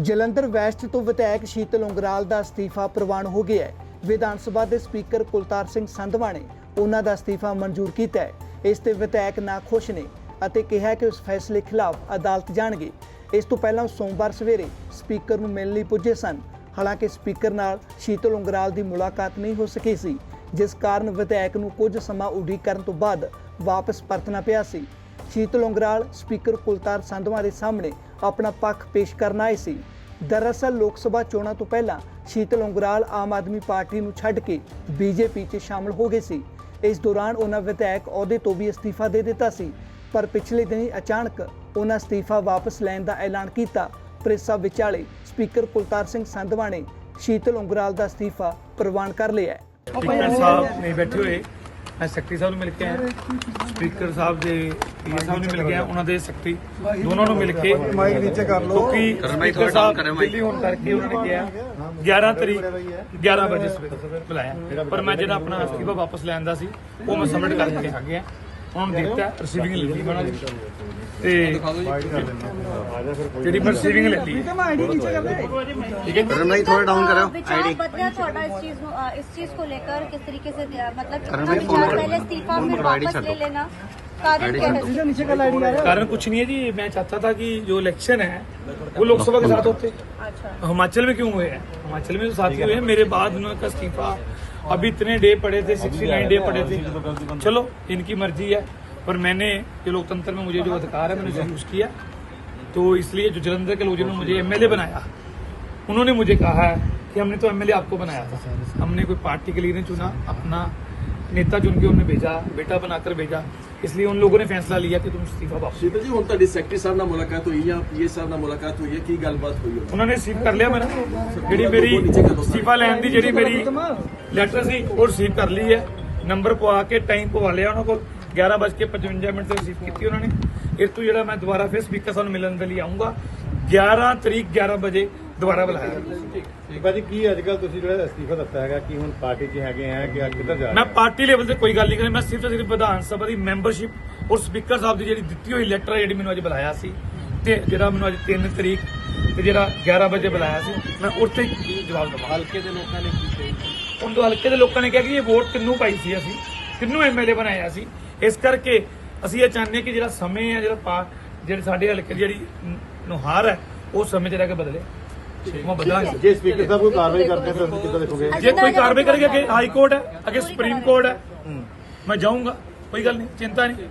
Jalandhar West ਤੋਂ ਵਿਧਾਇਕ ਸ਼ੀਤਲ ਉਂਗਰਾਲ ਦਾ ਅਸਤੀਫਾ ਪ੍ਰਵਾਨ ਹੋ ਗਿਆ ਹੈ। ਵਿਧਾਨ ਸਭਾ ਦੇ ਸਪੀਕਰ ਕੁਲਤਾਰ ਸਿੰਘ ਸੰਧਵਾ ਨੇ ਉਹਨਾਂ ਦਾ ਅਸਤੀਫਾ ਮਨਜ਼ੂਰ ਕੀਤਾ ਹੈ। ਇਸ ਤੇ ਵਿਧਾਇਕ ਨਾ ਖੁਸ਼ ਨੇ ਅਤੇ ਕਿਹਾ ਕਿ ਉਸ ਫੈਸਲੇ ਖਿਲਾਫ ਅਦਾਲਤ ਜਾਣਗੇ। ਇਸ ਤੋਂ ਪਹਿਲਾਂ ਸੋਮਵਾਰ ਸਵੇਰੇ ਸਪੀਕਰ ਨੂੰ ਮਿਲਣ ਲਈ ਪੁੱਜੇ ਸਨ। ਹਾਲਾਂਕਿ ਸਪੀਕਰ ਨਾਲ ਸ਼ੀਤਲ ਉਂਗਰਾਲ ਦੀ ਮੁਲਾਕਾਤ ਨਹੀਂ ਹੋ ਸਕੀ ਸੀ, ਜਿਸ ਕਾਰਨ ਵਿਧਾਇਕ ਨੂੰ ਕੁਝ ਸਮਾਂ ਉਡੀਕ ਕਰਨ ਤੋਂ ਬਾਅਦ ਵਾਪਸ ਪਰਤਣਾ ਪਿਆ ਸੀ। ਸ਼ੀਤਲ ਉਂਗਰਾਲ ਸਪੀਕਰ ਕੁਲਤਾਰ ਸੰਧਵਾ ਦੇ ਸਾਹਮਣੇ ਆਪਣਾ ਪੱਖ ਪੇਸ਼ ਕਰਨ ਆਏ ਸੀ। ਦਰਅਸਲ ਲੋਕ ਸਭਾ ਚੋਣਾਂ ਤੋਂ ਪਹਿਲਾਂ ਸ਼ੀਤਲ ਉਂਗਰਾਲ ਆਮ ਆਦਮੀ ਪਾਰਟੀ ਨੂੰ ਛੱਡ ਕੇ ਬੀਜੇਪੀ 'ਚ ਸ਼ਾਮਲ ਹੋ ਗਏ ਸੀ। ਇਸ ਦੌਰਾਨ ਉਹਨਾਂ ਵਿਧਾਇਕ ਅਹੁਦੇ ਤੋਂ ਵੀ ਅਸਤੀਫਾ ਦੇ ਦਿੱਤਾ ਸੀ, ਪਰ ਪਿਛਲੇ ਦਿਨੀ ਅਚਾਨਕ ਉਹਨਾਂ ਅਸਤੀਫਾ ਵਾਪਸ ਲੈਣ ਦਾ ਐਲਾਨ ਕੀਤਾ। ਪ੍ਰੈਸ ਵਿਚਾਲੇ ਸਪੀਕਰ ਕੁਲਤਾਰ ਸਿੰਘ ਸੰਧਵਾ ਨੇ ਸ਼ੀਤਲ ਉਂਗਰਾਲ ਦਾ ਅਸਤੀਫਾ ਪ੍ਰਵਾਨ ਕਰ ਲਿਆ ਹੈ। ਸਪੀਕਰ ਸਾਹਿਬ, ਨਹੀਂ ਬੈਠੇ ਹੋਏ। ਮੈਂ ਸੈਕਟਰੀ ਸਾਹਿਬ ਨੂੰ ਮਿਲ ਕੇ ਆਇਆ ਸਪੀਕਰ ਸਾਹਿਬ ਦੇ ਪੀਏ ਸਾਹਿਬ ਨੂੰ ਮਿਲ ਗਿਆ ਉਹਨਾਂ ਦੇ ਸੈਕਟਰੀ ਦੋਨਾਂ ਨੂੰ ਮਿਲ ਕੇ। ਮਾਈਕ ਨੀਚੇ ਕਰ ਲਓ ਕਿਉਂਕਿ ਸਪੀਕਰ ਸਾਹਿਬ ਦਿੱਲੀ ਹੋਣ ਕਰਕੇ ਉਹਨਾਂ ਨੇ ਕਿਹਾ 11 ਤਰੀਕ 11 ਵਜੇ ਸਵੇਰੇ ਬੁਲਾਇਆ। ਪਰ ਮੈਂ ਜਿਹੜਾ ਆਪਣਾ ਅਸਤੀਫਾ ਵਾਪਸ ਲੈਣ ਦਾ ਸੀ ਉਹ ਮੈਂ ਸਬਮਿਟ ਕਰਕੇ ਆ ਗਿਆ। ਉਹਨਾਂ ਨੂੰ ਦਿੱਤਾ ਰਿਸੀਵਿੰਗ ਲੈ ਲਈ ਉਹਨਾਂ ਦੀ ਤੇ ਜਿਹੜੀ ਮੈਂ ਰਿਸੀਵਿੰਗ ਲੈ ਲਈ ਠੀਕ ਹੈ करण भाई थोड़ा डाउन करो विचार आईडी बदला थोड़ा इस चीज को- अ, इस चीज को लेकर किस तरीके से दिया मतलब करण कितना भाई, फोन विचार करो। पहले इस्तीफा फोन फिर करो, आईडी वापस ले छाटो। लेना कारण आईडी क्या छाटो। है कारण कुछ नहीं है जी मैं चाहता था कि जो इलेक्शन है वो लोकसभा के साथ होते अच्छा हिमाचल में क्यों हुए हैं हिमाचल में तो साथी हुए हैं मेरे बाद उनका इस्तीफा अभी इतने डे पड़े थे सिक्सटी नाइन डे पड़े थे। चलो इनकी मर्ज़ी है पर मैंने ये लोकतंत्र में मुझे जो अधिकार है मैंने उसे यूज़ किया। तो इसलिए जो जलंधर के लोग जिन्होंने मुझे एमएलए बनाया उन्होंने मुझे कहा है कि हमने तो एमएलए आपको बनाया था। हमने कोई पार्टी के लिए नहीं चुना अपना नेता चुन के उन्हें भेजा बेटा बनाकर भेजा। इसलिए उन लोगों ने फैसला लिया कि तुम इस्तीफा वापस ਸ਼ੀਤਲ ਜੀ ਹੁਣ ਤੁਹਾਡੀ ਸੈਕਟਰੀ ਸਾਹਿਬ ਨਾਲ ਮੁਲਾਕਾਤ ਹੋਈ ਜਾਂ ਪੀਏ ਸਾਹਿਬ ਨਾਲ ਮੁਲਾਕਾਤ ਹੋਈ ਹੈ ਕੀ ਗੱਲਬਾਤ ਹੋਈ ਹੈ ਉਹਨਾਂ ਨੇ ਰਿਸੀਵ ਕਰ ਲਿਆ ਮੇਰਾ ਜਿਹੜੀ ਮੇਰੀ ਅਸਤੀਫਾ ਲੈਣ ਦੀ ਜਿਹੜੀ ਮੇਰੀ ਲੈਟਰ ਸੀ ਉਹ ਰਿਸੀਵ ਕਰ ਲਈ ਹੈ ਨੰਬਰ ਪਵਾ ਕੇ ਟਾਈਮ ਪਵਾ ਲਿਆ ਉਹਨਾਂ ਕੋਲ 11:55 ਮਿੰਟ ਤੇ ਰਿਸੀਵ ਕੀਤੀ ਉਹਨਾਂ ਨੇ ਇਸ ਤੋਂ ਜਿਹੜਾ ਮੈਂ ਦੁਬਾਰਾ ਫਿਰ ਸਪੀਕਰ ਸਾਹਿਬ ਨੂੰ ਮਿਲਣ ਦੇ ਲਈ ਆਉਂਗਾ 11 ਤਰੀਕ 11 ਵਜੇ ਦੁਬਾਰਾ ਬੁਲਾਇਆ। ਭਾਜੀ ਕੀ ਅੱਜ ਕੱਲ ਤੁਸੀਂ ਜਿਹੜਾ ਅਸਤੀਫਾ ਦਿੱਤਾ ਹੈਗਾ ਕਿ ਹੁਣ ਪਾਰਟੀ 'ਚ ਹੈਗੇ ਆ ਕਿ ਕਿੱਧਰ ਜਾ ਮੈਂ ਪਾਰਟੀ ਲੈਵਲ ਤੇ ਕੋਈ ਗੱਲ ਨਹੀਂ ਕਰੀ ਮੈਂ ਸਿਰਫ ਤੇ ਸਿਰਫ ਵਿਧਾਨ ਸਭਾ ਦੀ ਮੈਂਬਰਸ਼ਿਪ ਔਰ ਸਪੀਕਰ ਸਾਹਿਬ ਦੀ ਜਿਹੜੀ ਦਿੱਤੀ ਹੋਈ ਲੈਟਰ ਜਿਹੜੀ ਮੈਨੂੰ ਅੱਜ ਬੁਲਾਇਆ ਸੀ ਤੇ ਜਿਹੜਾ ਮੈਨੂੰ ਅੱਜ 3 ਤਰੀਕ ਤੇ ਜਿਹੜਾ 11 ਵਜੇ ਬੁਲਾਇਆ ਸੀ ਮੈਂ ਉੱਥੇ ਹੀ ਜਵਾਬ ਦਵਾਂ ਹਲਕੇ ਦੇ ਲੋਕਾਂ ਨੇ ਕੀ ਕਿਹਾ ਹਲਕੇ ਦੇ ਲੋਕਾਂ ਨੇ ਕਿਹਾ ਕਿ ਇਹ ਵੋਟ ਤਿੰਨੋਂ ਪਾਈ ਸੀ ਅਸੀਂ ਤਿੰਨੋਂ ਐਮਐਲਏ ਬਣਾਇਆ ਸੀ ਇਸ ਕਰਕੇ ਅਸੀਂ ਇਹ ਚਾਹੁੰਦੇ ਹਾਂ ਕਿ ਜਿਹੜਾ ਸਮੇਂ ਹੈ ਜਿਹੜਾ ਜਿਹੜੇ ਸਾਡੇ ਹਲਕੇ ਦੀ ਜਿਹੜੀ ਨੁਹਾਰ ਹੈ ਉਹ ਸਮੇਂ 'ਚ ਰਹਿ ਕੇ ਬਦਲੇ। ਉਹ ਬਦਲਾਂਗੇ। ਜੇ ਸਪੀਕਰ ਸਾਹਿਬ ਕੋਈ ਕਾਰਵਾਈ ਕਰਦੇ ਫਿਰ ਤੁਸੀਂ ਕਿੱਦਾਂ ਦੇਖੋਗੇ? ਜੇ ਕੋਈ ਕਾਰਵਾਈ ਕਰੇਗਾ ਕਿ ਹਾਈ ਕੋਰਟ ਹੈ ਅੱਗੇ ਸੁਪਰੀਮ ਕੋਰਟ ਹੈ ਮੈਂ ਜਾਊਂਗਾ ਕੋਈ ਗੱਲ ਨਹੀਂ ਚਿੰਤਾ ਨਹੀਂ।